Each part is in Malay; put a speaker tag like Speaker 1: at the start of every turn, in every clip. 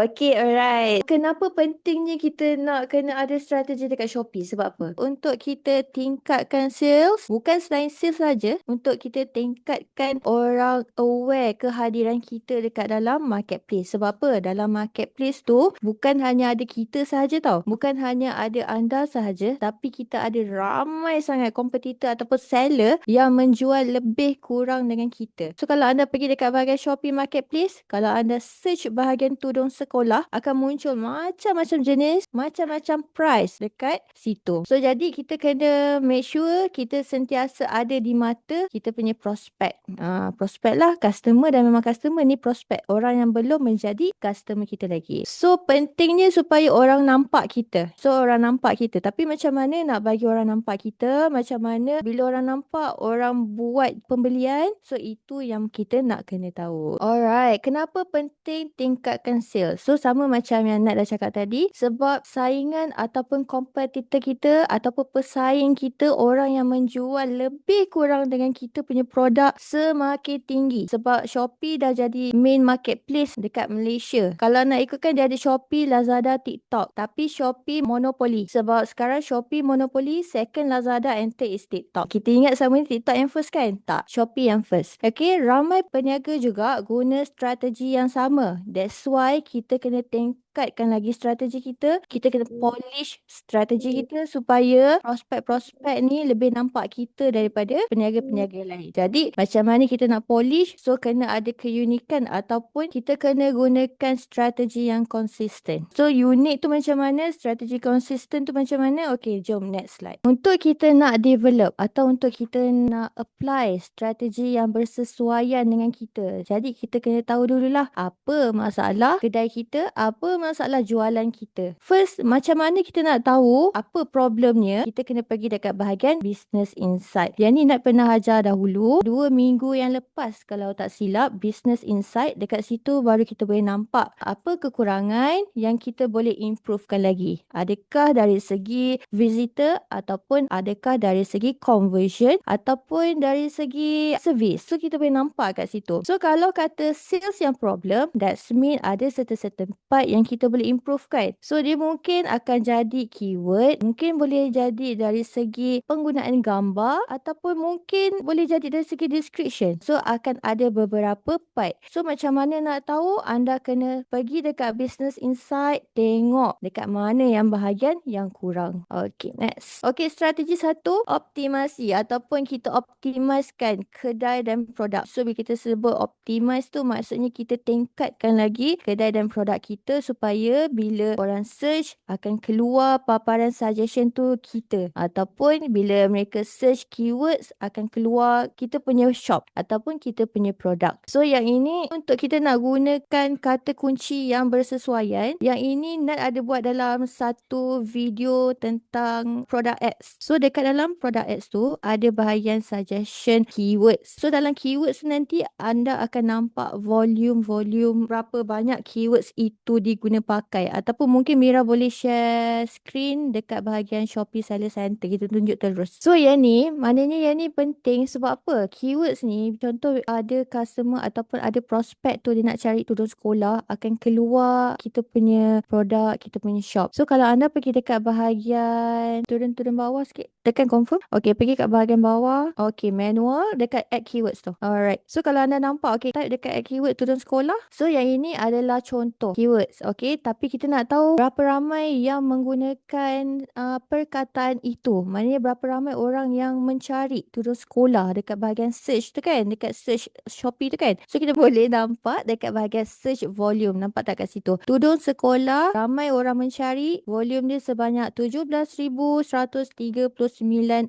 Speaker 1: Okay, alright. Kenapa pentingnya kita nak kena ada strategi dekat Shopee? Sebab apa? Untuk kita tingkatkan sales, bukan selain sales saja, untuk kita tingkatkan orang aware kehadiran kita dekat dalam marketplace. Sebab apa? Dalam marketplace tu, bukan hanya ada kita sahaja tau. Bukan hanya ada anda sahaja, tapi kita ada ramai sangat kompetitor ataupun seller yang menjual lebih kurang dengan kita. So, kalau anda pergi dekat bahagian Shopee Marketplace, kalau anda search bahagian tudung sekolah, akan muncul macam-macam jenis, macam-macam price dekat situ. So, jadi kita kena make sure kita sentiasa ada di mata kita punya prospek. Uh, prospek lah, customer dan memang customer ni prospek. Orang yang belum menjadi customer kita lagi. So, pentingnya supaya orang nampak kita. So, orang nampak kita. Tapi macam mana nak bagi orang nampak kita? Macam mana bila orang nampak orang buat pembelian? So, itu yang kita nak kena tahu. Alright, kenapa penting tingkatkan sales? So, sama macam yang Nat dah cakap tadi. Sebab saingan ataupun kompetitor kita ataupun pesaing kita orang yang menjual lebih kurang dengan kita punya produk semakin tinggi. Sebab Shopee dah jadi main marketplace dekat Malaysia. Kalau nak ikutkan dia ada Shopee, Lazada, TikTok. Tapi Shopee monopoli. Sebab sekarang Shopee monopoli, second Lazada and third is TikTok. Kita ingat sama ni TikTok yang first kan? Tak. Shopee yang first. Okay, ramai peniaga juga guna strategi yang sama. That's why kita kena tingkatkan lagi strategi kita. Kita kena polish strategi kita supaya prospek-prospek ni lebih nampak kita daripada peniaga-peniaga lain. Jadi macam mana kita nak polish? So kena ada keunikan ataupun kita kena gunakan strategi yang konsisten. So unik tu macam mana? Strategi konsisten tu macam mana? Okay, jom next slide. Untuk kita nak develop atau untuk kita nak apply strategi yang bersesuaian dengan kita. Jadi kita kena tahu dululah apa masalah kedai kita, apa masalah jualan kita. First, macam mana kita nak tahu apa problemnya? Kita kena pergi dekat bahagian business insight. Yang ni nak pernah ajar dahulu. Dua minggu yang lepas kalau tak silap, business insight dekat situ baru kita boleh nampak apa kekurangan yang kita boleh improvekan lagi. Adakah dari segi visitor ataupun adakah dari segi conversion ataupun dari segi service. So kita boleh nampak kat situ. So kalau kata sales yang problem, that's mean ada certain-certain part yang kita boleh improve kan. So dia mungkin akan jadi keyword, mungkin boleh jadi dari segi penggunaan gambar ataupun mungkin boleh jadi dari segi description. So akan ada beberapa part. So macam mana nak tahu? Anda kena pergi dekat business insight, tengok dekat mana yang bahagian yang kurang. Okay, next. Okay, strategi satu, optimasi ataupun kita optimiskan kedai dan produk. So bila kita sebut optimize tu maksudnya kita tingkatkan lagi kedai dan produk kita supaya bila orang search akan keluar paparan suggestion tu kita ataupun bila mereka search keywords akan keluar kita punya shop ataupun kita punya produk. So yang ini untuk kita nak gunakan kata kunci yang bersesuaian. Yang ini Nat ada buat dalam satu video tentang product ads. So dekat dalam product ads tu ada bahagian suggestion keywords. So dalam keywords nanti anda akan nampak volume-volume berapa banyak keywords itu diguna pakai ataupun mungkin Mira boleh share screen dekat bahagian Shopee Seller Center kita tunjuk terus. So yang ni maknanya yang ni penting sebab apa? Keywords ni contoh ada customer ataupun ada prospek tu dia nak cari tudung sekolah akan keluar kita punya produk, kita punya shop. So kalau anda pergi dekat bahagian turun-turun bawah sikit tekan confirm. Okay pergi kat bahagian bawah. Okay manual dekat add keywords tu. Alright. So kalau anda nampak okay type dekat add keyword tudung sekolah. So yang ini adalah contoh keywords. Okay tapi kita nak tahu berapa ramai yang menggunakan uh, perkataan itu. Maknanya berapa ramai orang yang mencari tudung sekolah dekat bahagian search tu kan. Dekat search Shopee tu kan. So kita boleh nampak dekat bahagian search volume. Nampak tak kat situ. Tudung sekolah ramai orang mencari. Volume dia sebanyak 17,139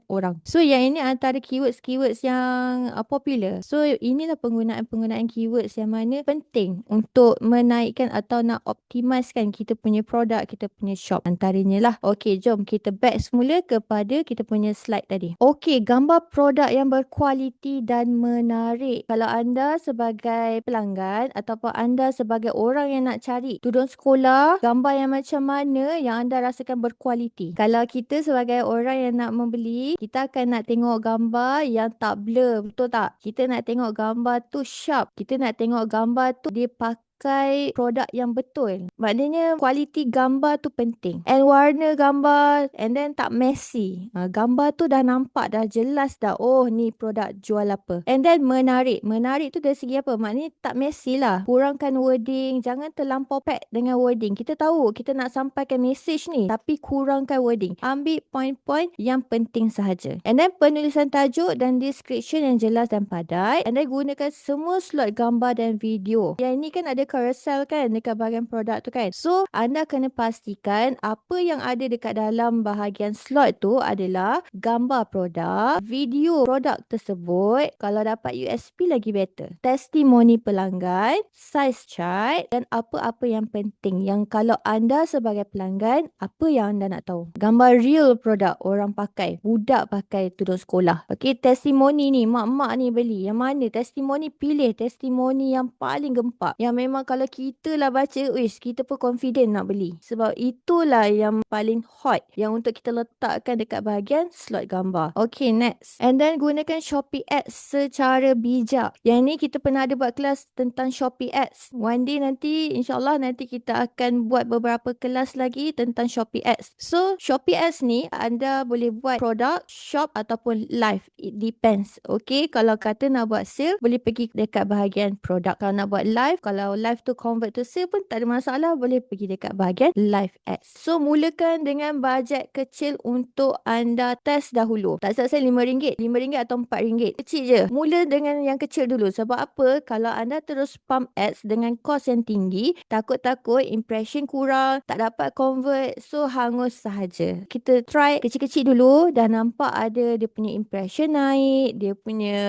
Speaker 1: orang. So yang ini antara keywords-keywords yang uh, popular. So inilah penggunaan-penggunaan keywords yang mana penting untuk menaikkan atau nak optimiskan kita punya produk, kita punya shop antaranya lah. Okay, jom kita back semula kepada kita punya slide tadi. Okay, gambar produk yang berkualiti dan menarik. Kalau anda sebagai pelanggan ataupun anda sebagai orang yang nak cari tudung sekolah, gambar yang macam mana yang anda rasakan berkualiti. Kalau kita sebagai orang yang nak membeli, kita akan nak tengok gambar yang tak blur, betul tak? Kita nak tengok gambar tu sharp. Kita nak tengok gambar tu dia pakai pakai produk yang betul. Maknanya kualiti gambar tu penting. And warna gambar and then tak messy. Ha, gambar tu dah nampak dah jelas dah. Oh ni produk jual apa. And then menarik. Menarik tu dari segi apa? Maknanya tak messy lah. Kurangkan wording. Jangan terlampau pack dengan wording. Kita tahu kita nak sampaikan message ni. Tapi kurangkan wording. Ambil point-point yang penting sahaja. And then penulisan tajuk dan description yang jelas dan padat. And then gunakan semua slot gambar dan video. Yang ini kan ada carousel kan dekat bahagian produk tu kan. So anda kena pastikan apa yang ada dekat dalam bahagian slot tu adalah gambar produk, video produk tersebut. Kalau dapat USP lagi better. Testimoni pelanggan, size chart dan apa-apa yang penting. Yang kalau anda sebagai pelanggan, apa yang anda nak tahu? Gambar real produk orang pakai. Budak pakai tudung sekolah. Okay, testimoni ni, mak-mak ni beli. Yang mana testimoni pilih testimoni yang paling gempak. Yang memang kalau kita lah baca, wish, kita pun confident nak beli. Sebab itulah yang paling hot yang untuk kita letakkan dekat bahagian slot gambar. Okay, next. And then gunakan Shopee Ads secara bijak. Yang ni kita pernah ada buat kelas tentang Shopee Ads. One day nanti, insyaAllah nanti kita akan buat beberapa kelas lagi tentang Shopee Ads. So, Shopee Ads ni anda boleh buat produk, shop ataupun live. It depends. Okay, kalau kata nak buat sale, boleh pergi dekat bahagian produk. Kalau nak buat live, kalau live tu convert to sale pun tak ada masalah. Boleh pergi dekat bahagian live ads. So, mulakan dengan bajet kecil untuk anda test dahulu. Tak selesai RM5, RM5 atau RM4. Kecil je. Mula dengan yang kecil dulu. Sebab apa? Kalau anda terus pump ads dengan kos yang tinggi, takut-takut impression kurang, tak dapat convert. So, hangus sahaja. Kita try kecil-kecil dulu. Dah nampak ada dia punya impression naik. Dia punya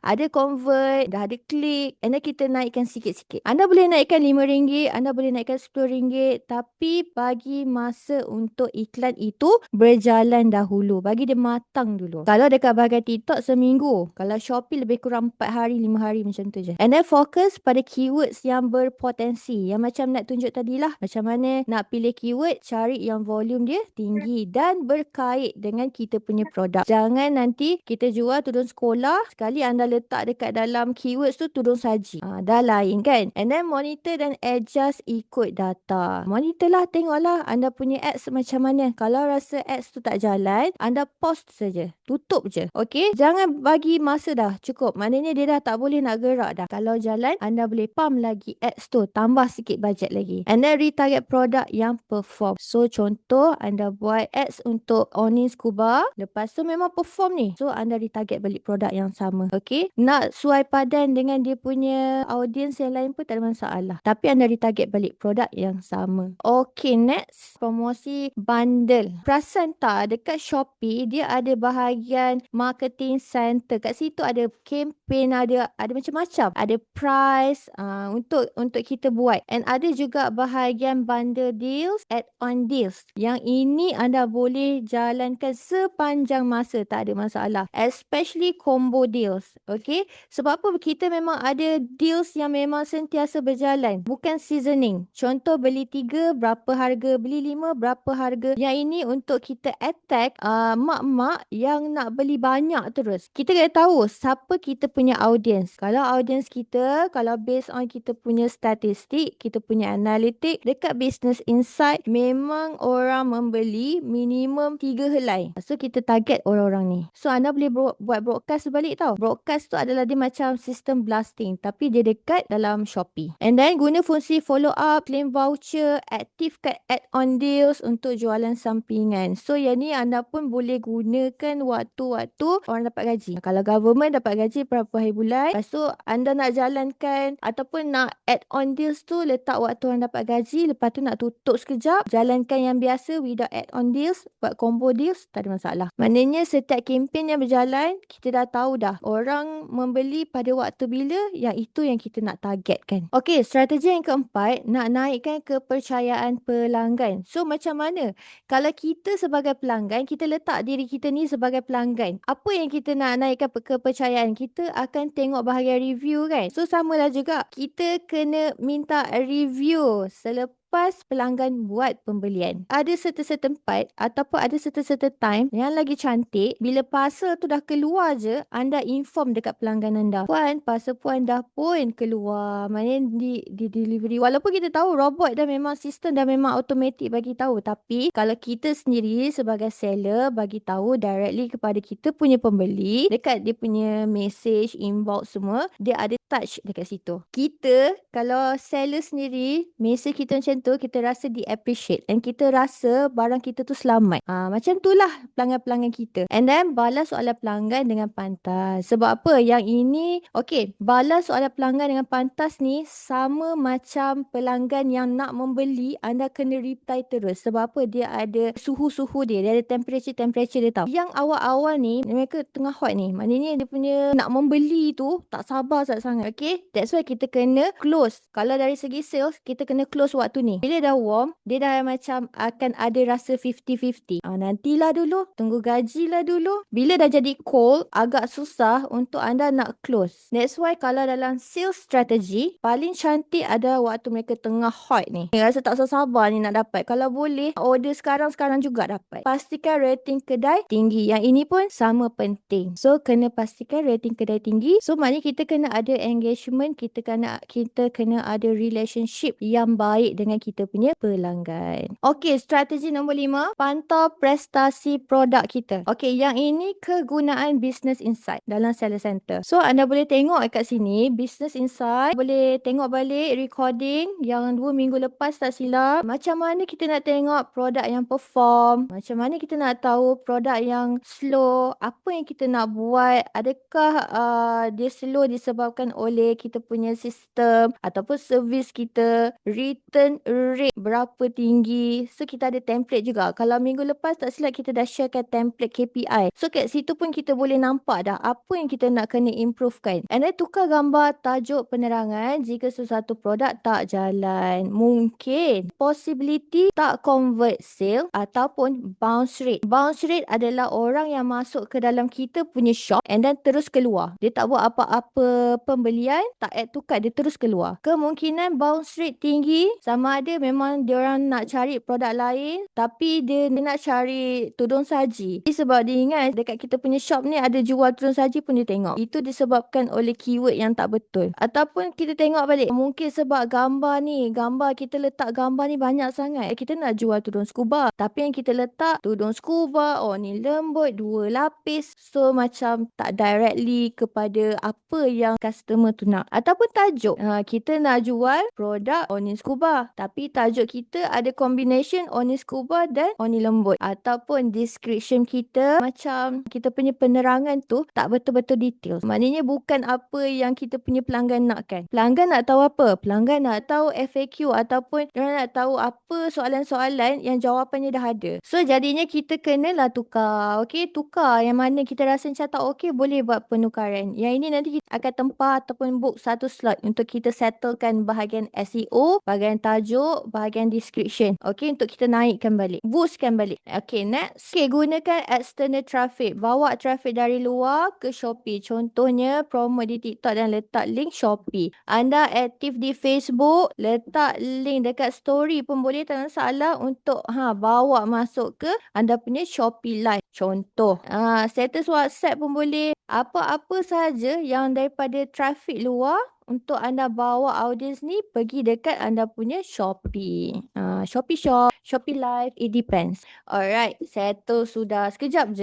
Speaker 1: ada convert. Dah ada klik. And then kita naikkan sikit-sikit. Anda boleh naikkan RM5. Anda boleh naikkan RM10. Tapi bagi masa untuk iklan itu berjalan dahulu. Bagi dia matang dulu. Kalau dekat bahagian TikTok seminggu. Kalau Shopee lebih kurang 4 hari, 5 hari macam tu je. And then fokus pada keywords yang berpotensi. Yang macam nak tunjuk tadilah. Macam mana nak pilih keyword. Cari yang volume dia tinggi. Dan berkait dengan kita punya produk. Jangan nanti kita jual tudung sekolah. Sekali anda letak dekat dalam keywords tu tudung saji. Ha, dah lain kan. And then monitor dan adjust ikut data. Monitor lah tengoklah anda punya ads macam mana. Kalau rasa ads tu tak jalan. Anda post saja. Tutup je. Okay. Jangan bagi masa dah. Cukup. Maknanya dia dah tak boleh nak gerak dah. Kalau jalan anda boleh pump lagi ads tu. Tambah sikit budget lagi. And then retarget produk yang perform. So contoh anda buat ads untuk Onin Scuba. Lepas tu memang perform ni. So anda retarget balik produk yang sama. Okay. Nak suai padan dengan dia punya audience yang lain pun tak ada masalah. Tapi anda retarget balik produk yang sama. Okay next. Promosi bundle. Perasan tak dekat Shopee dia ada bahagian marketing center. Kat situ ada campaign ada ada macam-macam. Ada price uh, untuk untuk kita buat. And ada juga bahagian bundle deals, add-on deals. Yang ini anda boleh jalankan sepanjang masa tak ada masalah. Especially combo deals. Okay. Sebab apa kita memang ada deals yang memang sentiasa berjalan. Bukan seasoning. Contoh beli tiga berapa harga. Beli lima berapa harga. Yang ini untuk kita attack uh, mak-mak yang nak beli banyak terus. Kita kena tahu siapa kita punya audience. Kalau audience kita, kalau based on kita punya statistik, kita punya analitik, dekat business insight, memang orang membeli minimum tiga helai. So, kita target orang-orang ni. So, anda boleh bro- buat broadcast sebalik tau. Broadcast tu adalah dia macam sistem blasting. Tapi dia dekat dalam Shopee. And then, guna fungsi follow up, claim voucher, aktifkan add-on deals untuk jualan sampingan. So, yang ni anda pun boleh gunakan waktu-waktu orang dapat gaji. Kalau government dapat gaji berapa hari bulan. Lepas tu, anda nak jalankan ataupun nak add-on deals tu, letak waktu orang dapat gaji. Lepas tu nak tutup sekejap. Jalankan yang biasa without add-on deals. Buat combo deals, tak ada masalah. Maknanya setiap kempen yang berjalan, kita dah tahu dah. Orang membeli pada waktu bila, yang itu yang kita nak targetkan. Okey, strategi yang keempat, nak naikkan kepercayaan pelanggan. So, macam mana? Kalau kita sebagai pelanggan, kita letak diri kita ni sebagai pelanggan. Apa yang kita nak naikkan kepercayaan? Kita akan tengok bahagian review kan? So, samalah juga. Kita kena minta review selepas lepas pelanggan buat pembelian. Ada serta-serta tempat ataupun ada serta-serta time yang lagi cantik bila parcel tu dah keluar je anda inform dekat pelanggan anda. Puan, parcel puan dah pun keluar. Maknanya di, di delivery. Walaupun kita tahu robot dah memang sistem dah memang automatic bagi tahu. Tapi kalau kita sendiri sebagai seller bagi tahu directly kepada kita punya pembeli dekat dia punya message, inbox semua, dia ada touch dekat situ. Kita kalau seller sendiri, message kita macam tu, kita rasa di appreciate and kita rasa barang kita tu selamat. Ha, macam tu lah pelanggan-pelanggan kita. And then balas soalan pelanggan dengan pantas. Sebab apa? Yang ini, okay, balas soalan pelanggan dengan pantas ni sama macam pelanggan yang nak membeli, anda kena reply terus. Sebab apa? Dia ada suhu-suhu dia, dia ada temperature-temperature dia tau. Yang awal-awal ni, mereka tengah hot ni. Maknanya dia punya nak membeli tu tak sabar sangat sangat. Okay. That's why kita kena close. Kalau dari segi sales, kita kena close waktu ni. Bila dah warm, dia dah macam akan ada rasa 50-50. Ah, nantilah dulu. Tunggu gaji lah dulu. Bila dah jadi cold, agak susah untuk anda nak close. That's why kalau dalam sales strategy, paling cantik ada waktu mereka tengah hot ni. Rasa tak sabar ni nak dapat. Kalau boleh, order sekarang-sekarang juga dapat. Pastikan rating kedai tinggi. Yang ini pun sama penting. So, kena pastikan rating kedai tinggi. So, maknanya kita kena ada engagement kita kena kita kena ada relationship yang baik dengan kita punya pelanggan. Okey, strategi nombor lima, pantau prestasi produk kita. Okey, yang ini kegunaan business insight dalam seller center. So, anda boleh tengok kat sini, business insight, boleh tengok balik recording yang dua minggu lepas tak silap. Macam mana kita nak tengok produk yang perform, macam mana kita nak tahu produk yang slow, apa yang kita nak buat, adakah uh, dia slow disebabkan oleh kita punya sistem ataupun servis kita return rate berapa tinggi so kita ada template juga. Kalau minggu lepas tak silap kita dah sharekan template KPI so kat situ pun kita boleh nampak dah apa yang kita nak kena improvekan. And then tukar gambar tajuk penerangan jika sesuatu produk tak jalan. Mungkin possibility tak convert sale ataupun bounce rate. Bounce rate adalah orang yang masuk ke dalam kita punya shop and then terus keluar. Dia tak buat apa-apa pembelian tak add to cart dia terus keluar. Kemungkinan bounce rate tinggi sama ada memang dia orang nak cari produk lain tapi dia, dia nak cari tudung saji. Jadi sebab dia ingat dekat kita punya shop ni ada jual tudung saji pun dia tengok. Itu disebabkan oleh keyword yang tak betul. Ataupun kita tengok balik mungkin sebab gambar ni, gambar kita letak gambar ni banyak sangat. Kita nak jual tudung scuba tapi yang kita letak tudung scuba, oh ni lembut, dua lapis. So macam tak directly kepada apa yang customer tu nak. Ataupun tajuk. Ha, kita nak jual produk Oni Scuba. Tapi tajuk kita ada combination Oni Scuba dan Oni Lembut. Ataupun description kita macam kita punya penerangan tu tak betul-betul detail. Maknanya bukan apa yang kita punya pelanggan nak kan. Pelanggan nak tahu apa? Pelanggan nak tahu FAQ ataupun dia nak tahu apa soalan-soalan yang jawapannya dah ada. So jadinya kita kenalah tukar. Okay, tukar yang mana kita rasa macam tak okay boleh buat penukaran. Yang ini nanti kita akan tempat ataupun book satu slot untuk kita settlekan bahagian SEO, bahagian tajuk, bahagian description. Okay, untuk kita naikkan balik. Boostkan balik. Okay, next. Okay, gunakan external traffic. Bawa traffic dari luar ke Shopee. Contohnya, promo di TikTok dan letak link Shopee. Anda aktif di Facebook, letak link dekat story pun boleh tak salah untuk ha bawa masuk ke anda punya Shopee Live. Contoh, ha, status WhatsApp pun boleh. Apa-apa saja yang daripada trafik luar untuk anda bawa audience ni pergi dekat anda punya Shopee. Uh, Shopee Shop, Shopee Live, it depends. Alright, settle sudah. Sekejap je.